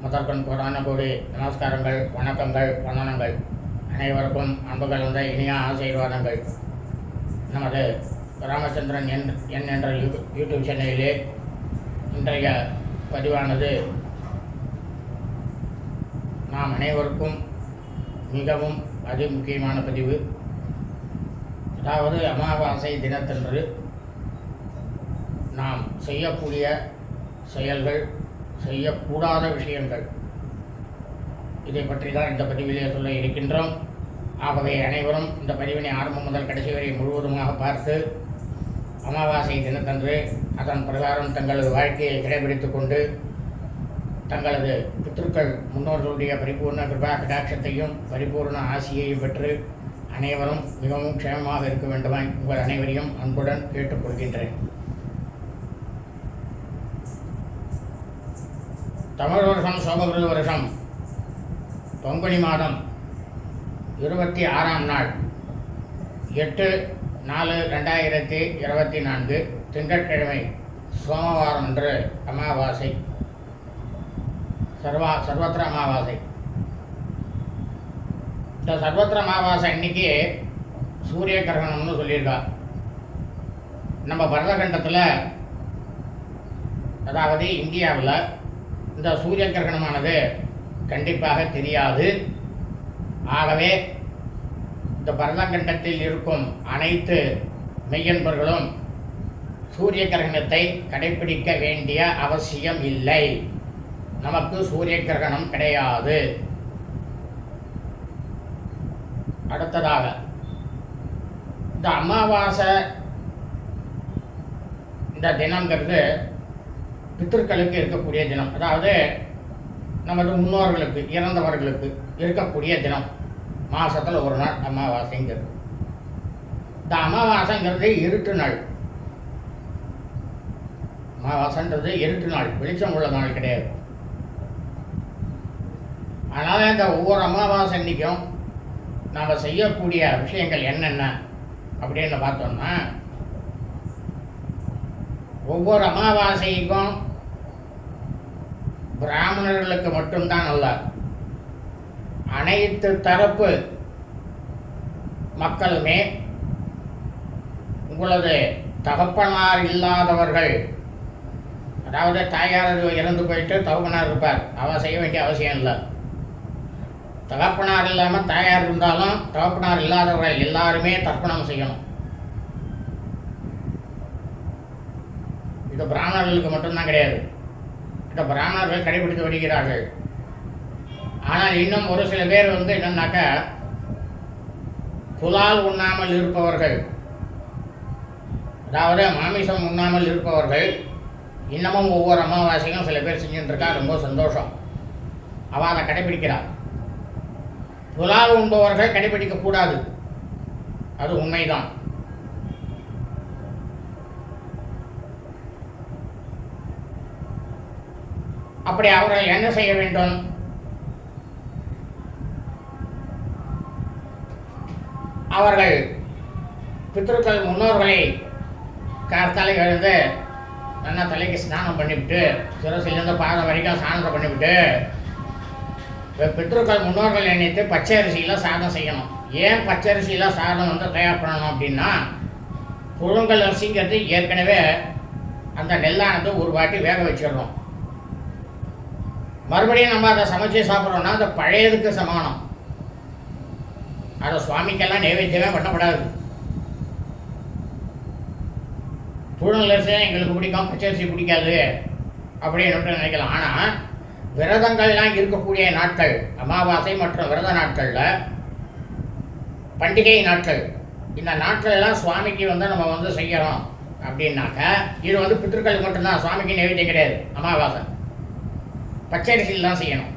முதற்கண் கோடான கோடி நமஸ்காரங்கள் வணக்கங்கள் வந்தனங்கள் அனைவருக்கும் அன்பு கலந்த இனிய ஆசீர்வாதங்கள். நமது ராமச்சந்திரன் என் என் என்ற யூ- யூடியூப் சேனலிலே இன்றைய பதிவானது நாம் அனைவருக்கும் மிகவும் அதி முக்கியமான பதிவு. அதாவது அமாவாசை தினத்தன்று நாம் செய்யக்கூடிய செயல்கள் செய்யக்கூடாத விஷயங்கள். இதை பற்றி தான் இந்த பதிவிலே சொல்ல இருக்கின்றோம். ஆகவே அனைவரும் இந்த பதிவினை ஆரம்பம் முதல் கடைசி வரை முழுவதுமாக பார்த்து அமாவாசை தினத்தன்று அதன் பிரகாரம் தங்களது வாழ்க்கையை கடைபிடித்துக் கொண்டு தங்களது பித்ருக்கள் முன்னோர்களுடைய பரிபூர்ண கிருபா கடாட்சத்தையும் பரிபூர்ண ஆசியையும் பெற்று அனைவரும் மிகவும் க்ஷேமமாக இருக்க வேண்டுமாய் உங்கள் அனைவரையும் அன்புடன் கேட்டுக்கொள்கின்றேன். தமிழ் வருஷம் சோபகிருத வருஷம் பங்குனி மாதம் இருபத்தி ஆறாம் நாள். எட்டு நாலு ரெண்டாயிரத்தி இருபத்தி நான்கு திங்கட்கிழமை சோமவாரம் அன்று அமாவாசை. சர்வா சர்வத்திர அமாவாசை. இந்த சர்வத்திர அமாவாசை அன்னைக்கு சூரிய கிரகணம்னு சொல்லியிருக்கா. நம்ம பரதகண்டத்தில் அதாவது இந்தியாவில் இந்த சூரிய கிரகணமானது கண்டிப்பாக தெரியாது. ஆகவே இந்த பரதகண்டத்தில் இருக்கும் அனைத்து மெய்யன்பர்களும் சூரிய கிரகணத்தை கடைபிடிக்க வேண்டிய அவசியம் இல்லை. நமக்கு சூரிய கிரகணம் கிடையாது. அடுத்ததாக இந்த அமாவாசை இந்த தினங்கிறது பித்தர்களுக்கு இருக்கக்கூடிய தினம். அதாவது நமது முன்னோர்களுக்கு இறந்தவர்களுக்கு இருக்கக்கூடிய தினம். மாதத்தில் ஒரு நாள் அமாவாசைங்கிறது. இந்த அமாவாசைங்கிறது இருட்டு நாள். அமாவாசைன்றது இருட்டு நாள். வெளிச்சம் உள்ள நாள் கிடையாது. அதனால் இந்த ஒவ்வொரு அமாவாசை அன்றைக்கும் நாம் செய்யக்கூடிய விஷயங்கள் என்னென்ன அப்படின்னு பார்த்தோம்னா ஒவ்வொரு அமாவாசைக்கும் பிராமணர்களுக்கு மட்டும்தான் அல்ல அனைத்து தரப்பு மக்களுமே உங்களது தகப்பனார் இல்லாதவர்கள் அதாவது தாயார் இறந்து போயிட்டு தகப்பனார் இருப்பார். அவ செய்ய வேண்டிய அவசியம் இல்லை. தகப்பனார் இல்லாமல் தாயார் இருந்தாலும் தகப்பனார் இல்லாதவர்கள் எல்லாருமே தர்ப்பணம் செய்யணும். இது பிராமணர்களுக்கு மட்டும்தான் கிடையாது. இந்த பிராமணர்கள் கடைபிடித்து வருகிறார்கள். ஆனால் இன்னும் ஒரு சில பேர் வந்து என்னன்னாக்கா புலால் உண்ணாமல் இருப்பவர்கள். அதாவது மாமிசம் உண்ணாமல் இருப்பவர்கள் இன்னமும் ஒவ்வொரு அமாவாசையும் சில பேர் செஞ்சுட்டு இருக்கா ரொம்ப சந்தோஷம். அவள் அதை கடைபிடிக்கிறாள் புலால் உண்பவர்கள் கடைபிடிக்கக்கூடாது. அது உண்மைதான். அப்படி அவர்கள் என்ன செய்ய வேண்டும்? அவர்கள் பித்ருக்கள் முன்னோர்களை கார்த்தாலை எழுந்து நல்லா தலைக்கு ஸ்நானம் பண்ணிவிட்டு சிரசிலிருந்து பாதம் வரைக்கும் ஸ்நானத்தை பண்ணிவிட்டு இப்ப முன்னோர்கள் நினைத்து பச்சை அரிசியில் சாதம் செய்யணும். ஏன் பச்சை அரிசியில் சாதம் வந்து தயார் பண்ணணும் அப்படின்னா புழுங்கல் அரிசிங்கிறது ஏற்கனவே அந்த நெல்லானது ஒரு வாட்டி வேக வச்சிடணும் மறுபடியும் நம்ம அதை சமைச்சு சாப்பிட்றோம்னா அது பழையதுக்கு சமானம். அதை சுவாமிக்கெல்லாம் நைவேத்தியமே பண்ணப்படாது சூழ்நிலை எங்களுக்கு பிடிக்கும் பச்சரிசி பிடிக்காது அப்படின்னு நினைக்கலாம். ஆனால் விரதங்கள்லாம் இருக்கக்கூடிய நாட்கள் அமாவாசை மற்றும் விரத நாட்களில் பண்டிகை நாட்கள் இந்த நாட்கள்லாம் சுவாமிக்கு வந்து நம்ம வந்து செய்யறோம் அப்படின்னாக்க இது வந்து பித்திருக்கள் மட்டும்தான் சுவாமிக்கு நைவேத்தியம் கிடையாது அமாவாசை. பச்சரிசியில் தான் செய்யணும்.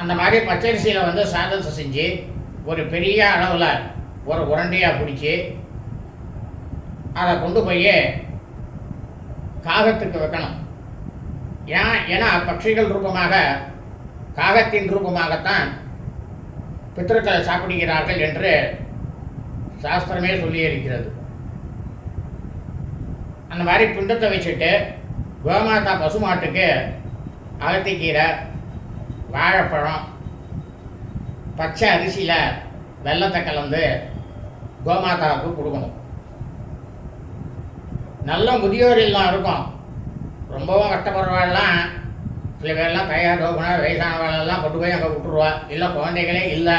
அந்த மாதிரி பச்சரிசியில் வந்து சாதத்தை செஞ்சு ஒரு பெரிய அளவில் ஒரு உரண்டையாக பிடிச்சி அதை கொண்டு போய் காகத்துக்கு வைக்கணும். ஏன் ஏன்னா பட்சிகள் ரூபமாக காகத்தின் ரூபமாகத்தான் பித்திருக்கள் சாப்பிடுகிறார்கள் என்று சாஸ்திரமே சொல்லியிருக்கிறது. அந்த மாதிரி பிண்டத்தை வச்சுட்டு கோமாதா பசுமாட்டுக்கு அகத்திக்கீரை வாழைப்பழம் பச்சை அரிசியில் வெள்ளத்தை கலந்து கோமாதாவுக்கு கொடுக்கணும். நல்ல முதியோர் இல்லம் இருக்கும். ரொம்பவும் கஷ்டப்படுறவாள்லாம் சில பேர்லாம் கையால் தோப்பினா வயசானவாளெல்லாம் கொண்டு போய் அங்கே விட்டுருவா. இல்லை குழந்தைகளே இல்லை.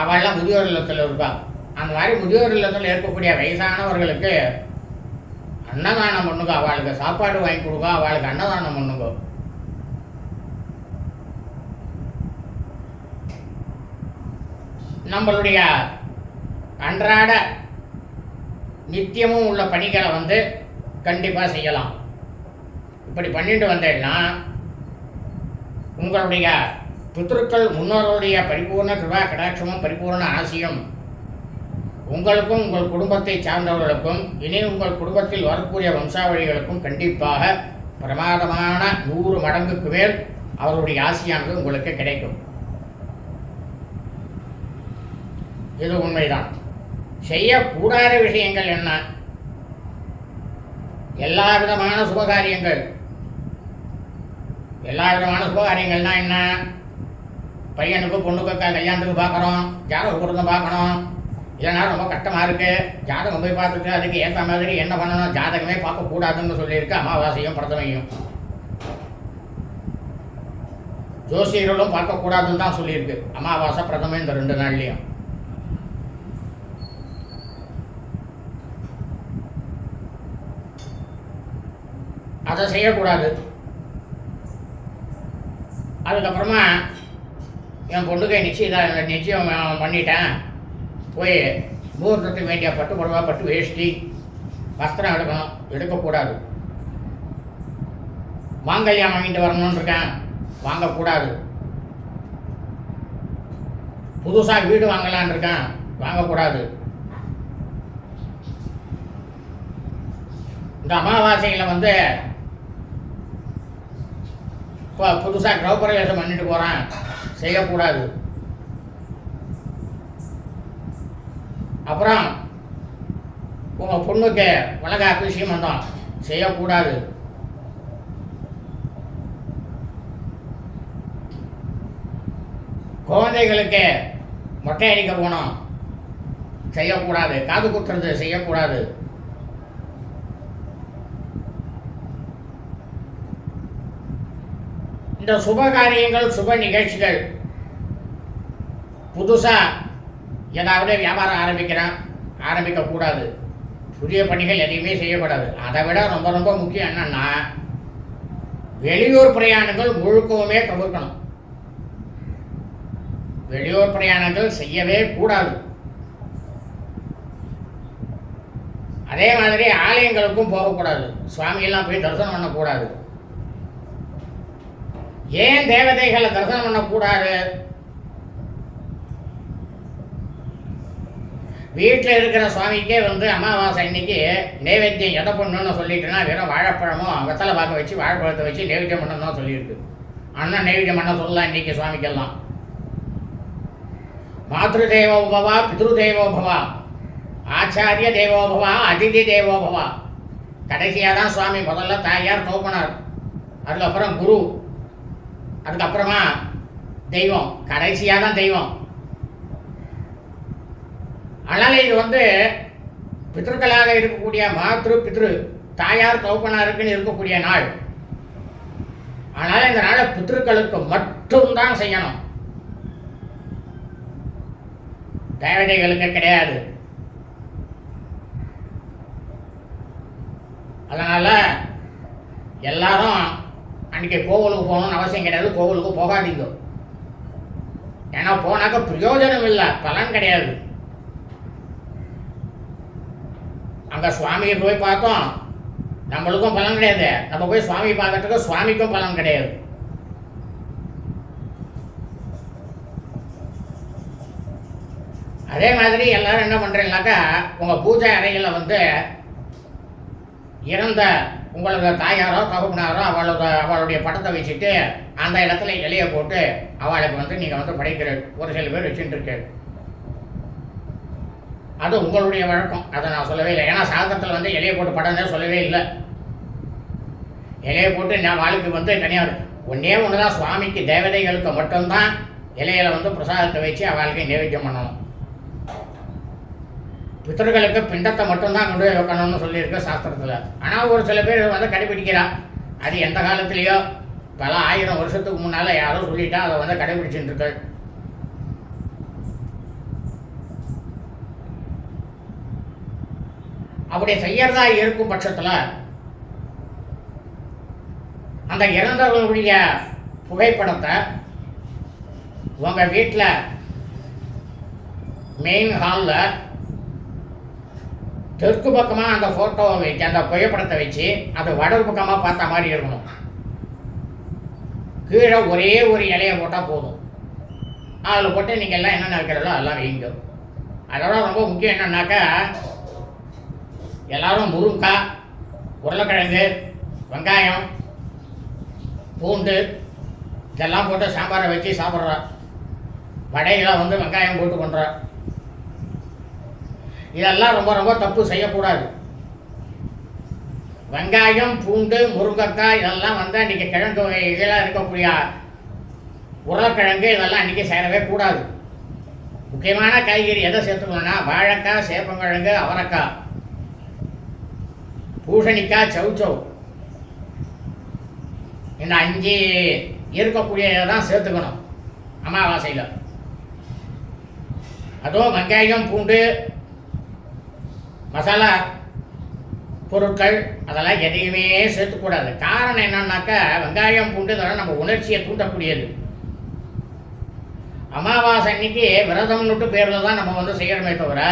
அவள்லாம் முதியோர் இல்லத்தில் இருப்பாள் அந்த மாதிரி முதியோர் இல்லத்தில் இருக்கக்கூடிய வயசானவர்களுக்கு அன்னதானம் பண்ணுங்க அவளுக்கு சாப்பாடு வாங்கி கொடுங்க அவளுக்கு அன்னதானம் பண்ணுங்க. நம்மளுடைய அன்றாட நித்தியமும் உள்ள பணிகளை வந்து கண்டிப்பாக செய்யலாம். இப்படி பண்ணிட்டு வந்தேன்னா உங்களுடைய பித்ருக்கள் முன்னோர்களுடைய பரிபூர்ண கிருபா கடாட்சமும் பரிபூர்ண ஆசியும் உங்களுக்கும் உங்கள் குடும்பத்தை சார்ந்தவர்களுக்கும் இனி உங்கள் குடும்பத்தில் வரக்கூடிய வம்சாவளிகளுக்கும் கண்டிப்பாக பிரமாதமான நூறு மடங்குக்கு மேல் அவருடைய ஆசியானது உங்களுக்கு கிடைக்கும். இது உண்மைதான். செய்யக்கூடாத விஷயங்கள் என்ன? எல்லா விதமான சுபகாரியங்கள். எல்லா விதமான சுபகாரியங்கள்னா என்ன? பையனுக்கு பொண்ணுக்கு கல்யாணத்துக்கு பார்க்குறோம். ஜாதக பொருத்தம் பார்க்கணும். இதனால் ரொம்ப கஷ்டமாக இருக்குது ஜாதகம் போய் பார்த்துருக்கு அதுக்கு ஏற்ற மாதிரி என்ன பண்ணணும்? ஜாதகமே பார்க்கக்கூடாதுன்னு சொல்லியிருக்கு. அமாவாசையும் பிரதமையும். ஜோசியர்களும் பார்க்கக்கூடாதுன்னு தான் சொல்லியிருக்கு. அமாவாசை பிரதமை இந்த ரெண்டு நாள்லையும். அதை செய்யக்கூடாது. அதுக்கப்புறமா என் பொண்ணுக்கு நிச்சயம் நிச்சயம் பண்ணிட்டேன். போய் முகூர்த்தத்துக்கு வேண்டிய பட்டு புடவை பட்டு வேஷ்டி வஸ்திரம் எடுக்கணும். எடுக்கக்கூடாது. மாங்கல்யம் வாங்கிட்டு வரணும்னு இருக்கேன். வாங்கக்கூடாது. புதுசாக வீடு வாங்கலான்னு இருக்கேன். வாங்கக்கூடாது. இந்த அமாவாசையில் வந்து இப்போ புதுசாக கிரகப்பிரவேசம் பண்ணிட்டு போகிறேன் செய்யக்கூடாது. அப்புறம் உங்கள் பொண்ணுக்கு உலக அபிஷேகம் வந்தோம் செய்யக்கூடாது. குழந்தைகளுக்கு மொட்டை அடிக்க போனோம். செய்யக்கூடாது. காது குத்துறது செய்யக்கூடாது. இந்த சுப காரியங்கள் சுப நிகழ்ச்சிகள் புதுசாக ஏதாவது வியாபாரம் ஆரம்பிக்கிறேன் ஆரம்பிக்கக்கூடாது. புதிய பணிகள் எதையுமே செய்யக்கூடாது. அதை விட ரொம்ப ரொம்ப முக்கியம் என்னன்னா வெளியூர் பிரயாணங்கள் முழுக்கவுமே தவிர்க்கணும். வெளியூர் பிரயாணங்கள் செய்யவே கூடாது. அதே மாதிரி ஆலயங்களுக்கும் போகக்கூடாது. சுவாமியெல்லாம் போய் தரிசனம் பண்ணக்கூடாது. ஏன் தேவதைகளை தரிசனம் பண்ணக்கூடாது? வீட்டில் இருக்கிற சுவாமிக்கே வந்து அமாவாசை இன்னைக்கு நைவேத்தியம் எதை பண்ணணும்னு சொல்லிட்டுனா வெறும் வாழைப்பழமும் வெத்தலை பாக்க வச்சு வாழைப்பழத்தை வச்சு நைவேத்தியம் பண்ணணும் தான் சொல்லியிருக்கு. அண்ணன் நைவேத்தியம் பண்ண சொல்லலாம் இன்னைக்கு சுவாமிக்கெல்லாம். மாத்ரு தேவோபவா பித்ரு தேவோபவா ஆச்சாரிய தேவோபவா அதிதி தேவோபவா கடைசியாக தான் சுவாமி முதல்ல தாயார் தோப்பனார். அதுக்கப்புறம் குரு. அதுக்கப்புறமா தெய்வம். கடைசியாக தான் தெய்வம். அதனால் இது வந்து பித்ருக்களாக இருக்கக்கூடிய மாத்ரு பித்ரு தாயார் தௌப்பனாருக்குன்னு இருக்கக்கூடிய நாள். ஆனால் இந்த நாளை பித்ருக்களுக்கு மட்டும்தான் செய்யணும். தேவதைகளுக்கு கிடையாது. அதனால் எல்லாரும் அன்றைக்கி கோவிலுக்கு போகணும்னு அவசியம் கிடையாது. கோவிலுக்கு போகாதீங்க. ஏன்னா போனாக்க பிரயோஜனம் இல்லை. பலன் கிடையாது. அங்கே சுவாமியை போய் பார்த்தோம். நம்மளுக்கும் பலன் கிடையாது. நம்ம போய் சுவாமி பார்க்கறதுக்கு சுவாமிக்கும் பலன் கிடையாது. அதே மாதிரி எல்லாரும் என்ன பண்ணுறீங்கனாக்கா உங்கள் பூஜை அறையில் வந்து இறந்த உங்களோட தாயாரோ தகுப்பினாரோ அவளோட அவளுடைய படத்தை வச்சுட்டு அந்த இடத்துல இலையை போட்டு அவளுக்கு வந்து நீங்கள் வந்து படைக்கிறது ஒரு சில பேர் வச்சுட்டு இருக்கிறது அது உங்களுடைய வழக்கம். அதை நான் சொல்லவே இல்லை. ஏன்னா சாதத்தில் வந்து இலையை போட்டு படம் சொல்லவே இல்லை. இலையை போட்டு நான் வாழ்க்கை வந்து தனியார் ஒன்றே ஒன்று தான் சுவாமிக்கு தேவதைகளுக்கு மட்டும்தான் இலையில வந்து பிரசாதத்தை வச்சு அவளுக்கு நைவேத்தியம் பண்ணணும். பித்தர்களுக்கு பிண்டத்தை மட்டும்தான் கொண்டு போய் வைக்கணும்னு சொல்லியிருக்கு சாஸ்திரத்தில். ஆனால் ஒரு சில பேர் வந்து கடைபிடிக்கிறா. அது எந்த காலத்துலேயோ பல ஆயிரம் வருஷத்துக்கு முன்னால் யாரோ சொல்லிட்டா அதை வந்து கடைபிடிச்சுட்டு அப்படி செய்யறதா இருக்கும் பட்சத்தில் அந்த இறந்தவர்களுடைய புகைப்படத்தை உங்கள் வீட்டில் மெயின் ஹாலில் தெற்கு பக்கமாக அந்த ஃபோட்டோவை வச்சு அந்த புகைப்படத்தை வச்சு அது வடக்கு பக்கமாக பார்த்த மாதிரி இருக்கணும். கீழே ஒரே ஒரு இலையை போட்டால் போதும். அதில் போட்டு நீங்கள் எல்லாம் என்னென்ன வைக்கிறதோ எல்லாம் வைங்க அதோட ரொம்ப முக்கியம் என்னன்னாக்கா எல்லாரும் முருங்காய் உருளைக்கிழங்கு வெங்காயம் பூண்டு இதெல்லாம் போட்டு சாம்பாரை வச்சு சாப்பிட்றா. வடைகளை வந்து வெங்காயம் போட்டு பண்ணுறோம் இதெல்லாம் ரொம்ப ரொம்ப தப்பு செய்யக்கூடாது. வெங்காயம் பூண்டு முருங்கைக்காய் இதெல்லாம் வந்து அன்றைக்கி கிழங்கு வகை இதெல்லாம் இருக்கக்கூடிய உருளைக்கிழங்கு இதெல்லாம் அன்றைக்கி சேரவே கூடாது. முக்கியமான காய்கறி எதை சேர்த்துக்கணும்னா வாழைக்காய் சேப்பங்கிழங்கு அவரைக்காய். பூசணிக்காய் சவுச்சவ் இந்த அஞ்சு இருக்கக்கூடியதை தான் சேர்த்துக்கணும் அமாவாசையில். அதுவும் வெங்காயம் பூண்டு மசாலா பொருட்கள் அதெல்லாம் எதையுமே சேர்த்துக்கூடாது. காரணம் என்னன்னாக்கா வெங்காயம் பூண்டு இதெல்லாம் நம்ம உணர்ச்சியை தூண்டக்கூடியது. அமாவாசை அன்னைக்கு விரதம்னுட்டு பேரில் தான் நம்ம வந்து செய்யணுமே தவிர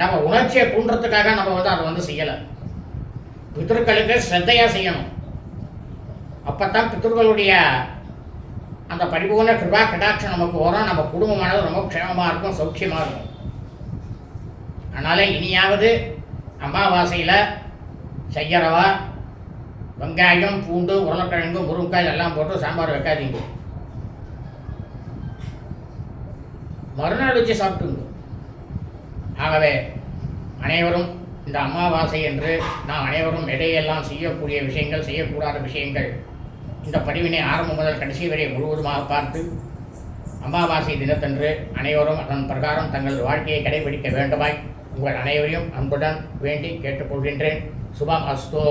நம்ம உணர்ச்சியை தூண்டுறதுக்காக நம்ம வந்து அதை வந்து செய்யலை. பித்ருக்களுக்கு ஸ்ரத்தையாக செய்யணும். அப்போ பித்ருக்களுடைய அந்த பரிபூர்ண கிருபா கடாட்சம் நமக்கு வரும். நம்ம குடும்பமானது ரொம்ப க்ஷேமமாக இருக்கும் சௌக்கியமாக இருக்கும். அதனால் இனியாவது அமாவாசையில் செய்யறவா வெங்காயம் பூண்டு உருளைக்கிழங்கு முருங்காய் எல்லாம் போட்டு சாம்பார் வைக்காதீங்க. மறுநாள் வச்சு சாப்பிட்டுங்க. ஆகவே அனைவரும் இந்த அமாவாசை என்று நாம் அனைவரும் இடையெல்லாம் செய்யக்கூடிய விஷயங்கள் செய்யக்கூடாத விஷயங்கள் இந்த பதிவினை ஆரம்பம் முதல் கடைசி வரை முழுவதுமாக பார்த்து அமாவாசை தினத்தன்று அனைவரும் அதன் பிரகாரம் தங்கள் வாழ்க்கையை கடைபிடிக்க வேண்டுமாய் உங்கள் அனைவரையும் அன்புடன் வேண்டி கேட்டுக்கொள்கின்றேன். சுபம் அஸ்தோ